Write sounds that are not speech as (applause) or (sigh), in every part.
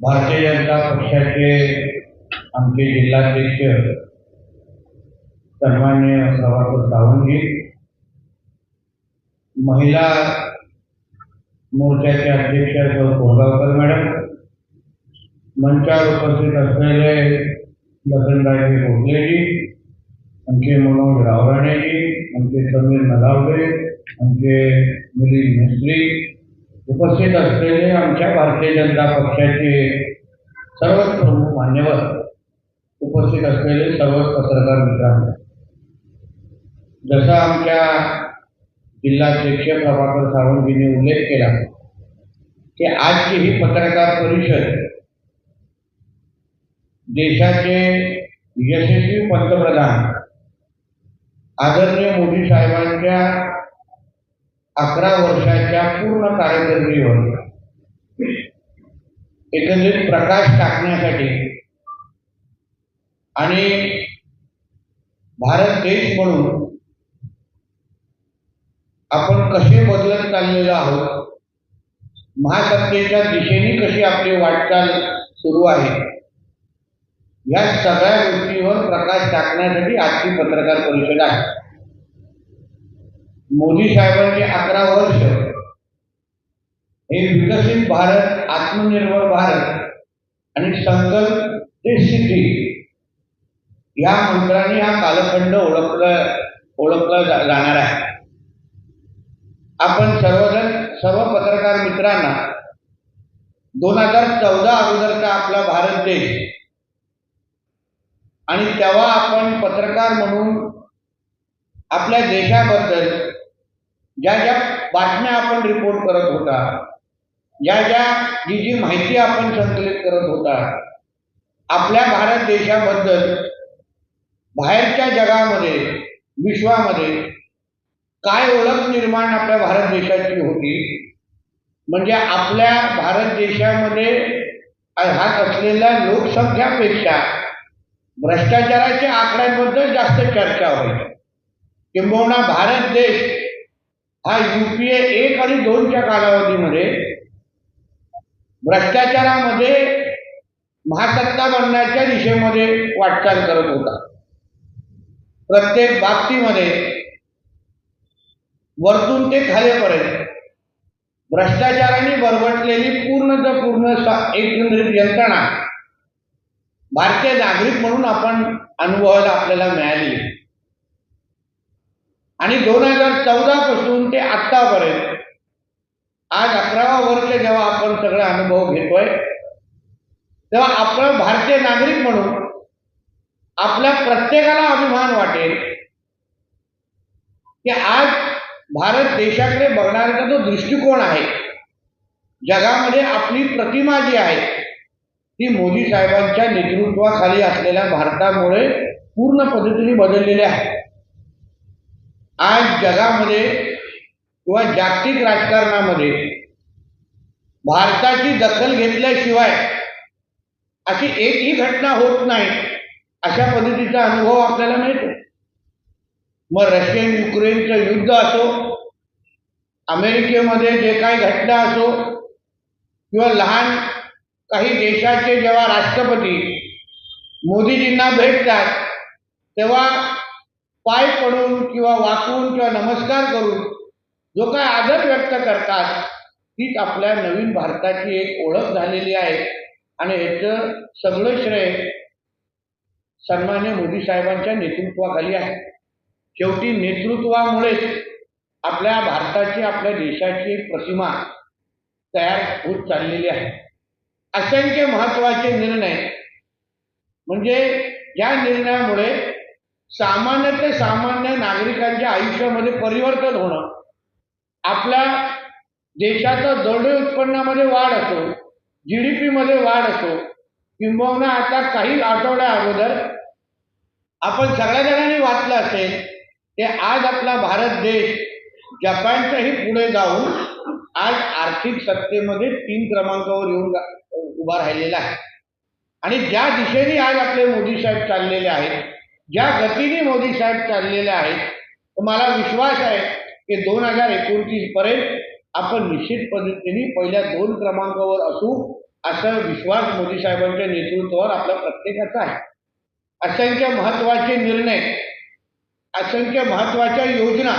भारतीय जनता पक्षाचे आमचे जिल्हाध्यक्ष सन्मान्य प्रभाकर सावंतजी महिला मोर्चाचे अध्यक्ष सौ कोरगावकर मॅडम मंचावर उपस्थित असलेले लखनराजे भोसलेजी आमचे मनोज रावराणेजी आमचे समीर नगावडे आमचे मिलिंद मिस्त्री उपस्थित असलेले आमच्या भारतीय जनता पक्षाचे सर्वच प्रमुख मान्यवर उपस्थित असलेले सर्व पत्रकार मित्रांनो जसा आमच्या जिल्हाध्यक्ष प्रभाकर सावंतजींनी उल्लेख केला की आजची ही पत्रकार परिषद देशाचे यशस्वी पंतप्रधान आदरणीय मोदी साहेबांच्या अकरा वर्षाच्या पूर्ण कारकिर्दीवर एकंदरीत प्रकाश टाकण्यासाठी आणि भारत देश म्हणून आपण कसे बदलत चाललेलो आहोत महासत्तेच्या दिशेने कशी आपली वाटचाल सुरू आहे या सगळ्या गोष्टीवर प्रकाश टाकण्यासाठी आजची पत्रकार परिषद आहे. मोदी साहेबांचे अकरा वर्ष हे विकसित भारत आत्मनिर्भर भारत आणि संकल्प ते सिद्धी या मंत्राने हा कालखंड ओळखला ओळखला जा- जाणार आहे. आपण सर्वजण सर्व पत्रकार मित्रांना दोन हजार चौदा अगोदरचा आपला भारत देश आणि तेव्हा आपण पत्रकार म्हणून आपल्या देशाबद्दल ज्या ज्या बातम्या आपण रिपोर्ट करत होता ज्या ज्या जी जी माहिती आपण संकलित करत होता आपल्या भारत देशाबद्दल बाहेरच्या जगामध्ये विश्वामध्ये काय ओळख निर्माण आपल्या भारत देशाची होती? म्हणजे आपल्या भारत देशामध्ये हात असलेल्या लोकसंख्यापेक्षा भ्रष्टाचाराच्या आकड्यांबद्दल जास्त चर्चा होईल किंबहुना भारत देश हा युपीए एक आणि दोनच्या कालावधीमध्ये भ्रष्टाचारामध्ये महासत्ता बनण्याच्या दिशेमध्ये वाटचाल करत होता. प्रत्येक बाबतीमध्ये वरतून ते खालेपर्यंत भ्रष्टाचाराने बरबटलेली पूर्णच पूर्ण एकंदरीत यंत्रणा भारतीय नागरिक म्हणून आपण अनुभवायला आपल्याला मिळाली. आणि दोन हजार चौदा पासून ते आत्तापर्यंत आज अकरावा वर्ष जेव्हा आपण सगळे अनुभव घेतोय तेव्हा आपण भारतीय नागरिक म्हणून आपल्या प्रत्येकाला अभिमान वाटेल की आज भारत देशाकडे बघणाऱ्याचा जो दृष्टिकोन आहे. जगामध्ये आपली प्रतिमा जी आहे ती मोदी साहेबांच्या नेतृत्वाखाली असलेल्या भारतामुळे पूर्ण पद्धतीने बदललेली आहे. जगामध्ये किंवा जागतिक राजकारणामध्ये भारताची दखल घेतल्याशिवाय अशी एकही घटना होत नाही अशा पद्धतीचा अनुभव आपल्याला मिळतो. मग रशियन युक्रेनचं युद्ध असो अमेरिकेमध्ये जे काही घटना असो किंवा लहान काही देशाचे जेव्हा राष्ट्रपती मोदीजींना भेटतात तेव्हा पाय पडून किंवा वाकून किंवा नमस्कार करून जो काय आदर व्यक्त करतात तीच आपल्या नवीन भारताची एक ओळख झालेली आहे. आणि याचं सगळं श्रेय सन्मान्य मोदी साहेबांच्या नेतृत्वाखाली आहे. शेवटी नेतृत्वामुळेच आपल्या भारताची आपल्या देशाची एक प्रतिमा तयार होत चाललेली आहे. असंख्य महत्त्वाचे निर्णय म्हणजे या निर्णयामुळे सामान्य ते सामान्य नागरिकांच्या आयुष्यामध्ये परिवर्तन होणं आपल्या देशाचं दोडे उत्पन्नामध्ये वाढ असो जी डी पीमध्ये वाढ असो किंबहुना आता काही आठवड्या अगोदर आपण सगळ्या जणांनी वाचलं असेल की आज आपला भारत देश जपानच्याही पुढे जाऊन आज आर्थिक सत्तेमध्ये तीन क्रमांकावर येऊन उभा राहिलेला आहे. आणि ज्या दिशेने आज आपले मोदी साहेब चाललेले आहेत ज्या गतीने मोदी साहेब चाललेले आहेत मला विश्वास आहे की दोन हजार एकोणतीस पर्यंत आपण निश्चित पद्धतीने पहिल्या दोन क्रमांकावर असू असा विश्वास मोदी साहेबांच्या नेतृत्वावर आपल्या प्रत्येकाचा आहे. असंख्य महत्त्वाचे निर्णय असंख्य महत्त्वाच्या योजना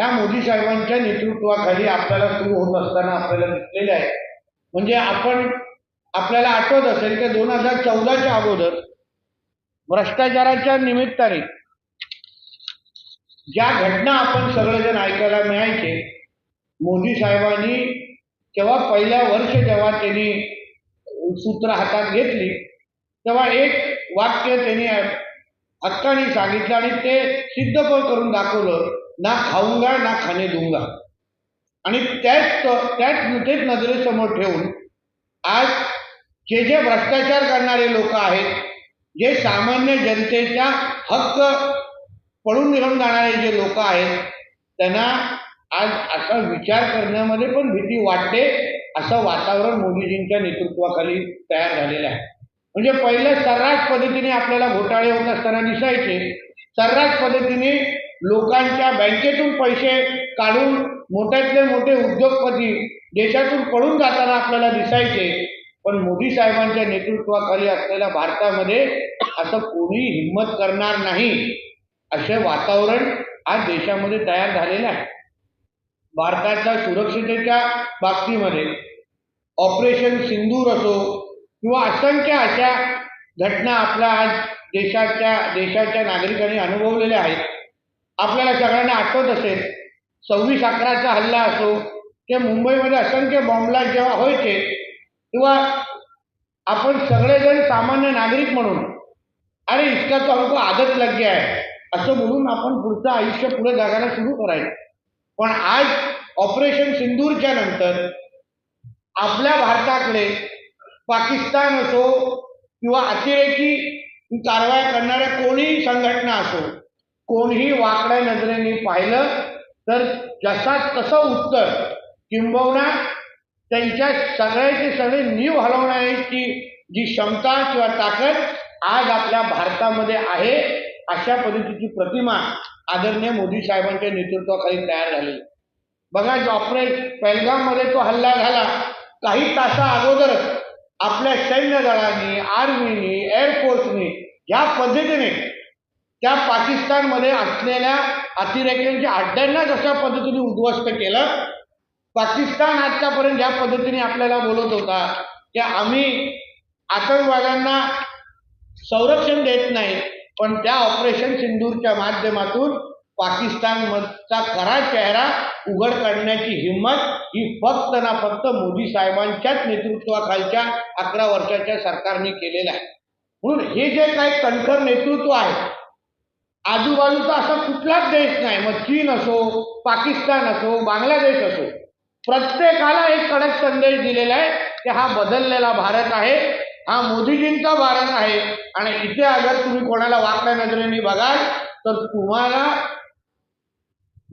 या मोदी साहेबांच्या नेतृत्वाखाली आपल्याला सुरू होत असताना आपल्याला दिसलेल्या आहेत. म्हणजे आपण आपल्याला आठवत असेल की दोन हजार चौदाच्या अगोदर भ्रष्टाचाराच्या निमित्ताने ज्या घटना आपण सगळेजण ऐकायला मिळायचे मोदी साहेबांनी तेव्हा पहिल्या वर्ष जेव्हा त्यांनी सूत्र हातात घेतली तेव्हा एक वाक्य त्यांनी हक्काने सांगितलं आणि ते सिद्ध पण करून दाखवलं ना खाऊंगा ना खाणे दुंगा. आणि त्याच त्याच तेच नजरेसमोर ठेवून आज जे जे भ्रष्टाचार करणारे लोक आहेत जे सामान्य जनतेच्या हक्क पळून निघून जाणारे जे लोक आहेत त्यांना आज असा विचार करण्यामध्ये पण भीती वाटते असं वातावरण मोदीजींच्या नेतृत्वाखाली तयार झालेलं आहे. म्हणजे पहिल्या सर्रास पद्धतीने आपल्याला घोटाळे होत असताना दिसायचे. सर्रास पद्धतीने लोकांच्या बँकेतून पैसे काढून मोठ्यातले मोठे उद्योगपती देशातून पळून जाताना आपल्याला दिसायचे. पण मोदी साहेबांच्या नेतृत्वाखाली असलेल्या भारतामध्ये असं कोणी हिंमत करणार नाही असे वातावरण आज देशामध्ये तयार झालेलं आहे. भारताच्या सुरक्षितेच्या बाबतीमध्ये ऑपरेशन सिंदूर असो किंवा असंख्य अशा घटना आपल्या आज देशाच्या देशाच्या नागरिकांनी अनुभवलेल्या आहेत. आपल्याला सगळ्यांना आठवत असेल सव्वीस अकराचा हल्ला असो किंवा मुंबईमध्ये असंख्य बॉम्बला जेव्हा व्हायचे किंवा आपण सगळेजण सामान्य नागरिक म्हणून अरे इतका तो हमको आदत लग आहे असं म्हणून आपण पुढचं आयुष्य पुढे जगायला सुरू करायचं. पण आज ऑपरेशन सिंदूरच्या नंतर आपल्या भारताकडे पाकिस्तान असो किंवा अतिरेकी कारवाया करणाऱ्या कोणीही संघटना असो कोणीही वाकड्या नजरेने पाहिलं तर जसा तसं उत्तर किंबहुना त्यांच्या सगळ्याचे सगळे नीव हलवण्याची जी क्षमता किंवा ताकद आज आपल्या भारतामध्ये आहे अशा पद्धतीची प्रतिमा आदरणीय मोदी साहेबांच्या नेतृत्वाखाली तयार झाली बघा जो ऑपरेट तो हल्ला झाला काही तासा अगोदरच आपल्या सैन्य दलांनी आर्मीनी एअरफोर्सनी ह्या पद्धतीने त्या पाकिस्तानमध्ये असलेल्या अतिरेक्यांच्या अड्ड्यांना जशा पद्धतीने उद्ध्वस्त केलं. पाकिस्तान आजच्यापर्यंत ज्या पद्धतीने आपल्याला बोलत होता की आम्ही आतंकवाद्यांना संरक्षण देत नाही पण त्या ऑपरेशन सिंदूरच्या माध्यमातून पाकिस्तानचा खरा चेहरा उघड काढण्याची हिंमत ही फक्त ना फक्त मोदी साहेबांच्याच नेतृत्वाखालच्या अकरा वर्षाच्या सरकारने केलेलं आहे. म्हणून हे जे काही कणखर नेतृत्व आहे आजूबाजूचा असा कुठलाच देश नाही मग चीन असो पाकिस्तान असो बांगलादेश असो प्रत्येकाला एक कडक संदेश दिलेला आहे की हा बदललेला भारत आहे हा मोदीजींचा भारत आहे. आणि इथे अगर तुम्ही कोणाला वाकड्या नजरेने बघाल तर तुम्हाला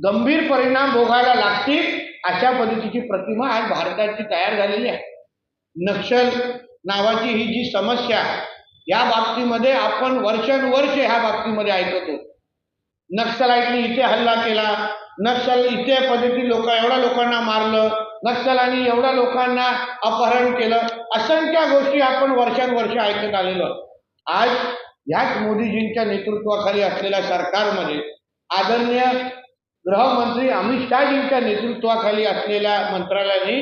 गंभीर परिणाम भोगायला लागतील अशा पद्धतीची प्रतिमा आज भारताची तयार झालेली आहे. नक्षल नावाची ही जी समस्या या बाबतीमध्ये आपण वर्षानुवर्ष ह्या बाबतीमध्ये ऐकतो. नक्षलाईटनी इथे हल्ला केला नक्षल इथे पद्धती लोक एवढ्या लोकांना मारलं नक्षलांनी एवढ्या लोकांना अपहरण केलं असंख्य गोष्टी आपण वर्षानुवर्ष ऐकत आलेलो आज ह्याच मोदीजींच्या नेतृत्वाखाली असलेल्या सरकारमध्ये आदरणीय गृहमंत्री अमित शहाजींच्या नेतृत्वाखाली असलेल्या मंत्रालयाने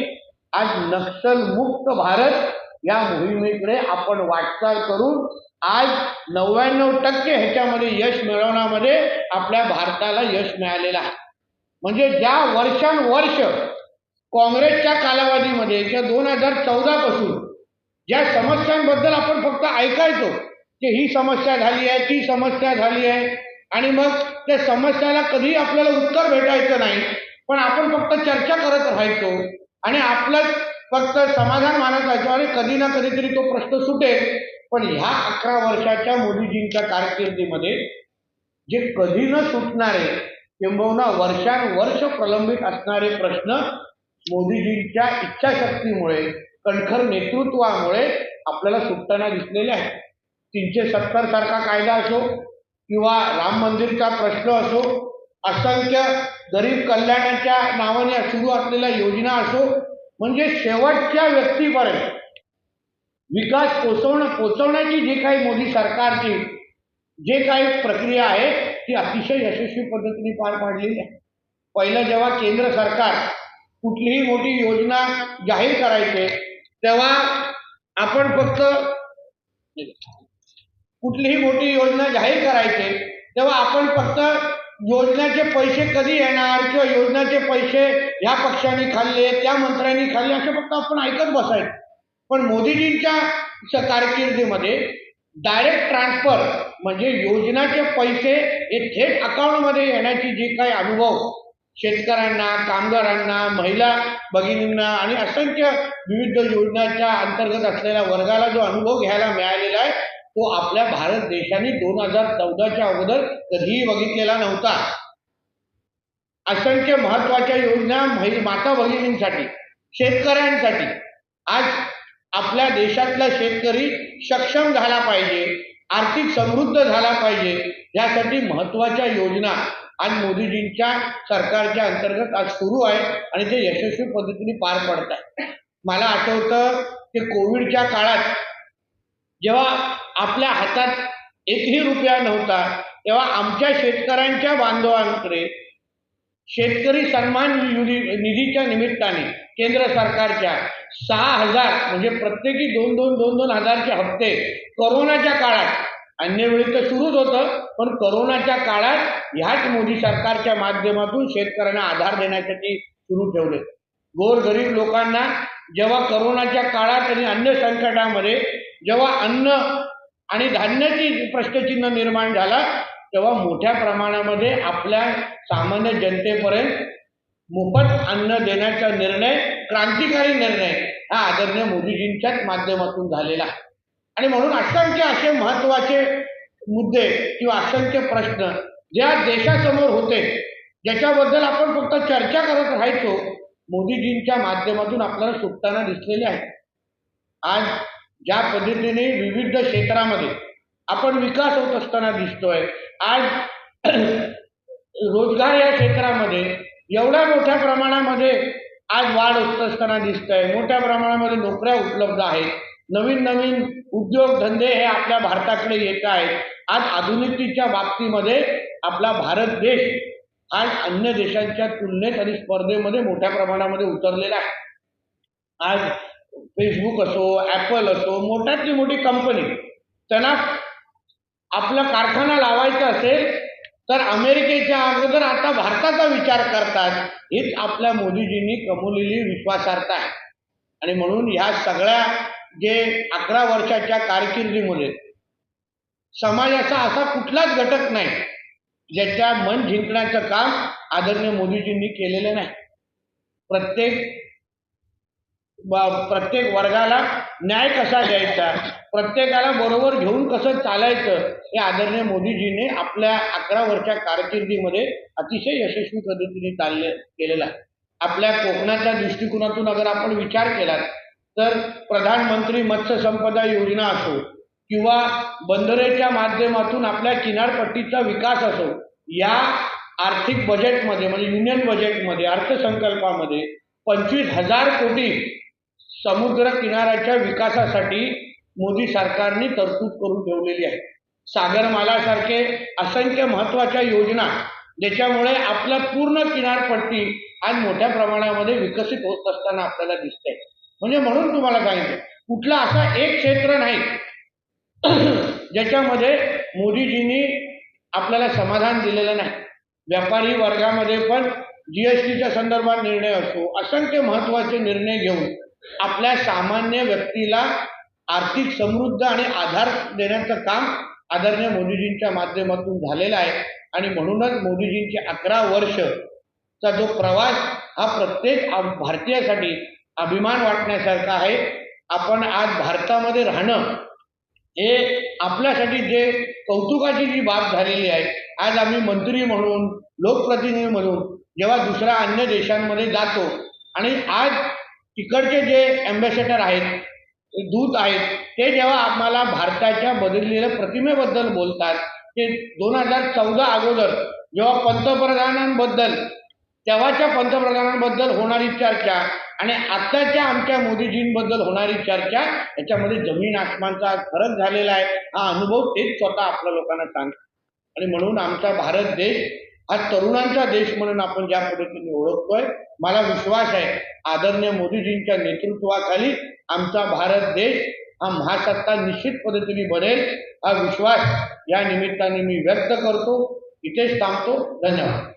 आज नक्षलमुक्त भारत या मोहिमेकडे आपण वाटचाल करून आज नव्याण्णव टक्के ह्याच्यामध्ये यश मिळवण्यामध्ये आपल्या भारताला यश मिळालेलं आहे. म्हणजे ज्या वर्षानुवर्ष काँग्रेसच्या कालावधीमध्ये किंवा दोन हजार चौदा पासून ज्या समस्यांबद्दल आपण फक्त ऐकायचो की ही समस्या झाली आहे ती समस्या झाली आहे आणि मग त्या समस्याला कधी आपल्याला उत्तर भेटायचं नाही पण आपण फक्त चर्चा करत राहायचो आणि आपलं फक्त समाधान मानत राहायचो आणि कधी ना कधीतरी तो प्रश्न सुटेल. पण ह्या अकरा वर्षाच्या मोदीजींच्या कारकिर्दीमध्ये जे कधी न सुटणारे किंबहुना वर्षानुवर्ष प्रलंबित असणारे प्रश्न मोदीजींच्या इच्छाशक्तीमुळे कणखर नेतृत्वामुळे आपल्याला सुटताना दिसलेले आहेत. तीनशे सत्तर सारखा कायदा असो किंवा राम मंदिरचा प्रश्न असो असंख्य गरीब कल्याणाच्या नावाने सुरू असलेल्या योजना असो म्हणजे शेवटच्या व्यक्तीपर्यंत विकास पोचवणं पोचवण्याची जी काही मोदी सरकारची जे काही प्रक्रिया आहे ती अतिशय यशस्वी पद्धतीने पार पाडलेली आहे. पहिलं जेव्हा केंद्र सरकार कुठलीही मोठी योजना जाहीर करायचे तेव्हा आपण फक्त कुठलीही मोठी योजना जाहीर करायचे तेव्हा आपण फक्त योजनेचे पैसे कधी येणार किंवा योजनाचे पैसे ह्या पक्षाने खाल्ले त्या मंत्र्यांनी खाल्ले असे फक्त आपण ऐकत बसायचं. पण मोदीजींच्या कारकिर्दीमध्ये डायरेक्ट ट्रान्सफर म्हणजे योजनाचे पैसे हे थेट अकाउंटमध्ये येण्याची जी काही अनुभव शेतकऱ्यांना कामगारांना महिला भगिनींना आणि असंख्य विविध योजनाच्या अंतर्गत असलेल्या वर्गाला जो अनुभव घ्यायला मिळालेला आहे तो आपल्या भारत देशाने दोन हजार चौदाच्या अगोदर कधीही बघितलेला नव्हता. असंख्य महत्त्वाच्या योजना माता भगिनींसाठी शेतकऱ्यांसाठी आज आपल्या देशातला शेतकरी सक्षम झाला पाहिजे. आर्थिक समृद्ध झाला पाहिजे. यासाठी महत्त्वाच्या योजना आज मोदीजींच्या सरकारच्या अंतर्गत आज सुरू आहे आणि ते यशस्वी पद्धतीने पार पडत आहे मला आठवतं की कोविडच्या काळात जेव्हा आपल्या हातात एकही रुपया नव्हता तेव्हा आमच्या शेतकऱ्यांच्या बांधवांकडे शेतकरी सन्मान निधीच्या निमित्ताने केंद्र सरकारच्या सहा हजार म्हणजे प्रत्येकी दोन दोन दोन दोन हजारचे हप्ते कोरोनाच्या काळात अन्य वेळी तर सुरूच होतं पण कोरोनाच्या काळात ह्याच मोदी सरकारच्या माध्यमातून शेतकऱ्यांना आधार देण्यासाठी सुरू ठेवले. गोरगरीब लोकांना जेव्हा करोनाच्या काळात आणि अन्य संकटामध्ये जेव्हा अन्न आणि धान्याची प्रश्नचिन्ह निर्माण झाला तेव्हा मोठ्या प्रमाणामध्ये आपल्या सामान्य जनतेपर्यंत मोफत अन्न देण्याचा निर्णय क्रांतिकारी निर्णय हा आदरणीय मोदीजींच्याच माध्यमातून झालेला आहे. आणि म्हणून असंख्य असे महत्त्वाचे मुद्दे किंवा असंख्य प्रश्न ज्या देशासमोर होते ज्याच्याबद्दल आपण फक्त चर्चा करत राहायचो मोदीजींच्या माध्यमातून आपल्याला सुटताना दिसलेले आहे आज ज्या पद्धतीने विविध क्षेत्रामध्ये आपण विकास होत असताना दिसतोय आज (clears throat) रोजगार या क्षेत्रामध्ये एवढ्या मोठ्या प्रमाणामध्ये आज वाढ होत असताना दिसत आहे मोठ्या प्रमाणामध्ये नोकऱ्या उपलब्ध आहेत. नवीन नवीन उद्योगधंदे हे आपल्या भारताकडे येत आहेत. आज आधुनिकतेच्या बाबतीमध्ये आपला भारत देश आज अन्य देशांच्या तुलनेत आणि स्पर्धेमध्ये मोठ्या प्रमाणामध्ये उतरलेला आहे. आज फेसबुक असो ॲपल असो मोठ्यातली मोठी कंपनी त्यांना आपला कारखाना लावायचा असेल तर अमेरिकेच्या अगोदर आता भारताचा विचार करतात हीच आपल्या मोदीजींनी कमवलेली विश्वासार्हता आहे. आणि म्हणून ह्या सगळ्या जे अकरा वर्षाच्या कारकिर्दीमध्ये समाजाचा असा कुठलाच घटक नाही ज्याच्या मन जिंकण्याचं काम आदरणीय मोदीजींनी केलेलं नाही. प्रत्येक प्रत्येक वर्गाला न्याय कसा द्यायचा प्रत्येकाला बरोबर घेऊन कसं चालायचं हे आदरणीय मोदीजीने आपल्या अकरा वर्षा कारकिर्दीमध्ये अतिशय यशस्वी पद्धतीने चालले केलेलं आहे. आपल्या कोकणाच्या दृष्टिकोनातून अगर आपण विचार केला तर प्रधानमंत्री मत्स्य संपदा योजना असो किंवा बंदरेच्या माध्यमातून आपल्या किनारपट्टीचा विकास असो या आर्थिक बजेटमध्ये म्हणजे युनियन बजेटमध्ये अर्थसंकल्पामध्ये पंचवीस हजार कोटी समुद्र किनाऱ्याच्या विकासासाठी मोदी सरकारने तरतूद करून ठेवलेली आहे. सागरमालासारखे असंख्य महत्त्वाच्या योजना ज्याच्यामुळे आपल्या पूर्ण किनारपट्टी आज मोठ्या प्रमाणामध्ये विकसित होत असताना आपल्याला दिसते म्हणजे म्हणून तुम्हाला सांगितलं. कुठला असा एक क्षेत्र नाही. (clears throat) ज्याच्यामध्ये मोदीजींनी आपल्याला समाधान दिलेलं नाही. व्यापारी वर्गामध्ये पण जीएसटीच्या संदर्भात निर्णय असतो असंख्य महत्त्वाचे निर्णय घेऊन आपल्या सामान्य व्यक्तीला आर्थिक समृद्ध आणि आधार देण्याचं काम आदरणीय मोदीजींच्या माध्यमातून झालेलं आहे. आणि म्हणूनच मोदीजींचे अकरा वर्षचा जो प्रवास हा प्रत्येक भारतीयासाठी अभिमान वाटण्यासारखा आहे. आपण आज भारतामध्ये राहणं हे आपल्यासाठी जे कौतुकाची जी बाब झालेली आहे आज आम्ही मंत्री म्हणून लोकप्रतिनिधी म्हणून जेव्हा दुसऱ्या अन्य देशांमध्ये जातो आणि आज तिकडचे जे अँबॅसेडर आहेत दूत आहेत ते जेव्हा आम्हाला भारताच्या बदललेल्या प्रतिमेबद्दल बोलतात ते दोन हजार चौदा अगोदर जेव्हा पंतप्रधानांबद्दल तेव्हाच्या पंतप्रधानांबद्दल होणारी चर्चा आणि आत्ताच्या आमच्या मोदीजींबद्दल होणारी चर्चा याच्यामध्ये जमीन आसमानचा फरक झालेला आहे. हा अनुभव तेच स्वतः आपल्या लोकांना सांगतात आणि म्हणून आमचा भारत देश हा तरुणांचा देश म्हणून आपण ज्या पद्धतीने ओळखतोय मला विश्वास आहे आदरणीय मोदीजींच्या नेतृत्वाखाली आमचा भारत देश हा महासत्ता निश्चित पद्धतीने बनेल हा विश्वास या निमित्ताने मी व्यक्त करतो. इथेच थांबतो. धन्यवाद.